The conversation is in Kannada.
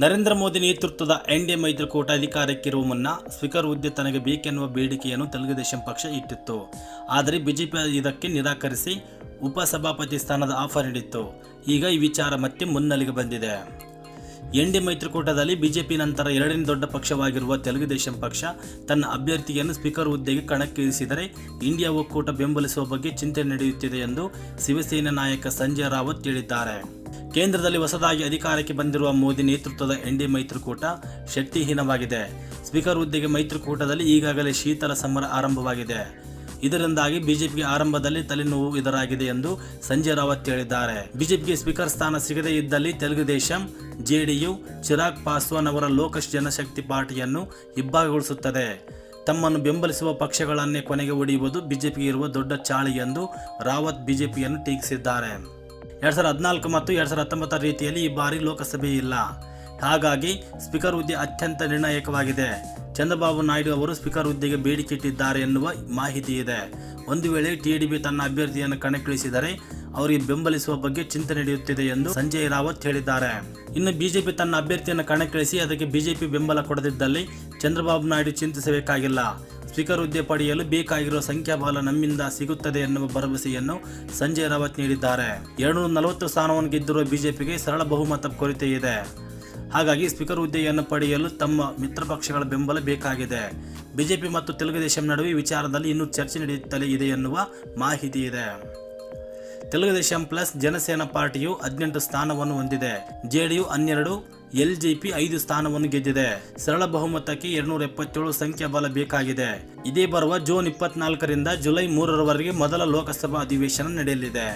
ನರೇಂದ್ರ ಮೋದಿ ನೇತೃತ್ವದ ಎನ್ಡಿಎ ಮೈತ್ರಿಕೂಟ ಅಧಿಕಾರಕ್ಕಿರುವ ಮುನ್ನ ಸ್ಪೀಕರ್ ಹುದ್ದೆ ತನಗೆ ಬೇಕೆನ್ನುವ ಬೇಡಿಕೆಯನ್ನು ತೆಲುಗುದೇಶಂ ಪಕ್ಷ ಇಟ್ಟಿತ್ತು. ಆದರೆ ಬಿಜೆಪಿ ಇದಕ್ಕೆ ನಿರಾಕರಿಸಿ ಉಪಸಭಾಪತಿ ಸ್ಥಾನದ ಆಫರ್ ನೀಡಿತ್ತು. ಈಗ ಈ ವಿಚಾರ ಮತ್ತೆ ಮುನ್ನೆಲೆಗೆ ಬಂದಿದೆ. ಎನ್ಡಿ ಮೈತ್ರಿಕೂಟದಲ್ಲಿ ಬಿಜೆಪಿ ನಂತರ ಎರಡನೇ ದೊಡ್ಡ ಪಕ್ಷವಾಗಿರುವ ತೆಲುಗುದೇಶಂ ಪಕ್ಷ ತನ್ನ ಅಭ್ಯರ್ಥಿಯನ್ನು ಸ್ಪೀಕರ್ ಹುದ್ದೆಗೆ ಕಣಕ್ಕಿಳಿಸಿದರೆ ಇಂಡಿಯಾ ಒಕ್ಕೂಟ ಬೆಂಬಲಿಸುವ ಬಗ್ಗೆ ಚಿಂತನೆ ನಡೆಯುತ್ತಿದೆ ಎಂದು ಶಿವಸೇನಾ ನಾಯಕ ಸಂಜಯ್ ರಾವತ್ ಹೇಳಿದ್ದಾರೆ. ಕೇಂದ್ರದಲ್ಲಿ ಹೊಸದಾಗಿ ಅಧಿಕಾರಕ್ಕೆ ಬಂದಿರುವ ಮೋದಿ ನೇತೃತ್ವದ ಎನ್ಡಿ ಮೈತ್ರಿಕೂಟ ಶಕ್ತಿಹೀನವಾಗಿದೆ. ಸ್ಪೀಕರ್ ಹುದ್ದೆಗೆ ಮೈತ್ರಿಕೂಟದಲ್ಲಿ ಈಗಾಗಲೇ ಶೀತಲ ಸಮರ ಆರಂಭವಾಗಿದೆ. ಇದರಿಂದಾಗಿ ಬಿಜೆಪಿಗೆ ಆರಂಭದಲ್ಲಿ ತಲೆನೋವು ಇದರಾಗಿದೆ ಎಂದು ಸಂಜಯ್ ರಾವತ್ ಹೇಳಿದ್ದಾರೆ. ಬಿಜೆಪಿಗೆ ಸ್ಪೀಕರ್ ಸ್ಥಾನ ಸಿಗದೇ ಇದ್ದಲ್ಲಿ ತೆಲುಗುದೇಶಂ ಜೆಡಿಯು, ಚಿರಾಗ್ ಪಾಸ್ವಾನ್ ಅವರ ಲೋಕಶ್ ಜನಶಕ್ತಿ ಪಾರ್ಟಿಯನ್ನು ಇಬ್ಬಾಗಗೊಳಿಸುತ್ತದೆ. ತಮ್ಮನ್ನು ಬೆಂಬಲಿಸುವ ಪಕ್ಷಗಳನ್ನೇ ಕೊನೆಗೆ ಒಡೆಯುವುದು ಬಿಜೆಪಿಗೆ ಇರುವ ದೊಡ್ಡ ಚಾಳಿ ಎಂದು ರಾವತ್ ಬಿಜೆಪಿಯನ್ನು ಟೀಕಿಸಿದ್ದಾರೆ. ಎರಡ್ ಸಾವಿರದ ಹದಿನಾಲ್ಕು ಮತ್ತು ಎರಡು ಸಾವಿರದ ಹತ್ತೊಂಬತ್ತರ ರೀತಿಯಲ್ಲಿ ಈ ಬಾರಿ ಲೋಕಸಭೆ ಇಲ್ಲ. ಹಾಗಾಗಿ ಸ್ಪೀಕರ್ ಹುದ್ದೆ ಅತ್ಯಂತ ನಿರ್ಣಾಯಕವಾಗಿದೆ. ಚಂದ್ರಬಾಬು ನಾಯ್ಡು ಅವರು ಸ್ಪೀಕರ್ ಹುದ್ದೆಗೆ ಬೇಡಿಕೆ ಇಟ್ಟಿದ್ದಾರೆ ಎನ್ನುವ ಮಾಹಿತಿ ಇದೆ. ಒಂದು ವೇಳೆ ಟಿಡಿಪಿ ತನ್ನ ಅಭ್ಯರ್ಥಿಯನ್ನು ಕಣಕ್ಕಿಳಿಸಿದರೆ ಅವರಿಗೆ ಬೆಂಬಲಿಸುವ ಬಗ್ಗೆ ಚಿಂತನೆ ನಡೆಯುತ್ತಿದೆ ಎಂದು ಸಂಜಯ್ ರಾವತ್ ಹೇಳಿದ್ದಾರೆ. ಇನ್ನು ಬಿಜೆಪಿ ತನ್ನ ಅಭ್ಯರ್ಥಿಯನ್ನು ಕಣಕ್ಕಿಳಿಸಿ ಅದಕ್ಕೆ ಬಿಜೆಪಿ ಬೆಂಬಲ ಕೊಡದಿದ್ದಲ್ಲಿ ಚಂದ್ರಬಾಬು ನಾಯ್ಡು ಚಿಂತಿಸಬೇಕಾಗಿಲ್ಲ. ಸ್ಪೀಕರ್ ಹುದ್ದೆ ಪಡೆಯಲು ಬೇಕಾಗಿರುವ ಸಂಖ್ಯಾಬಲ ನಮ್ಮಿಂದ ಸಿಗುತ್ತದೆ ಎನ್ನುವ ಭರವಸೆಯನ್ನು ಸಂಜಯ್ ರಾವತ್ ನೀಡಿದ್ದಾರೆ. ಎರಡುನೂರ ನಲವತ್ತು ಸ್ಥಾನವನ್ನು ಗೆದ್ದಿರುವ ಬಿಜೆಪಿಗೆ ಸರಳ ಬಹುಮತ ಕೊರತೆ ಇದೆ ಹಾಗಾಗಿ ಸ್ಪೀಕರ್ ಹುದ್ದೆಯನ್ನು ಪಡೆಯಲು ತಮ್ಮ ಮಿತ್ರ ಪಕ್ಷಗಳ ಬೆಂಬಲ ಬೇಕಾಗಿದೆ. ಬಿಜೆಪಿ ಮತ್ತು ತೆಲುಗುದೇಶಂ ನಡುವೆ ವಿಚಾರದಲ್ಲಿ ಇನ್ನೂ ಚರ್ಚೆ ನಡೆಯುತ್ತಲೇ ಇದೆ ಎನ್ನುವ ಮಾಹಿತಿ ಇದೆ. ತೆಲುಗುದೇಶಂ ಪ್ಲಸ್ ಜನಸೇನಾ ಪಾರ್ಟಿಯು ಹದಿನೆಂಟು ಸ್ಥಾನವನ್ನು ಹೊಂದಿದೆ. ಜೆಡಿಯು ಹನ್ನೆರಡು, ಎಲ್ಜೆಪಿ ಐದು ಸ್ಥಾನವನ್ನು ಗೆದ್ದಿದೆ. ಸರಳ ಬಹುಮತಕ್ಕೆ ಎರಡ್ನೂರ ಎಪ್ಪತ್ತೇಳು ಸಂಖ್ಯಾಬಲ ಬೇಕಾಗಿದೆ. ಇದೇ ಬರುವ ಜೂನ್ ಇಪ್ಪತ್ನಾಲ್ಕರಿಂದ ಜುಲೈ ಮೂರರವರೆಗೆ ಮೊದಲ ಲೋಕಸಭಾ ಅಧಿವೇಶನ ನಡೆಯಲಿದೆ.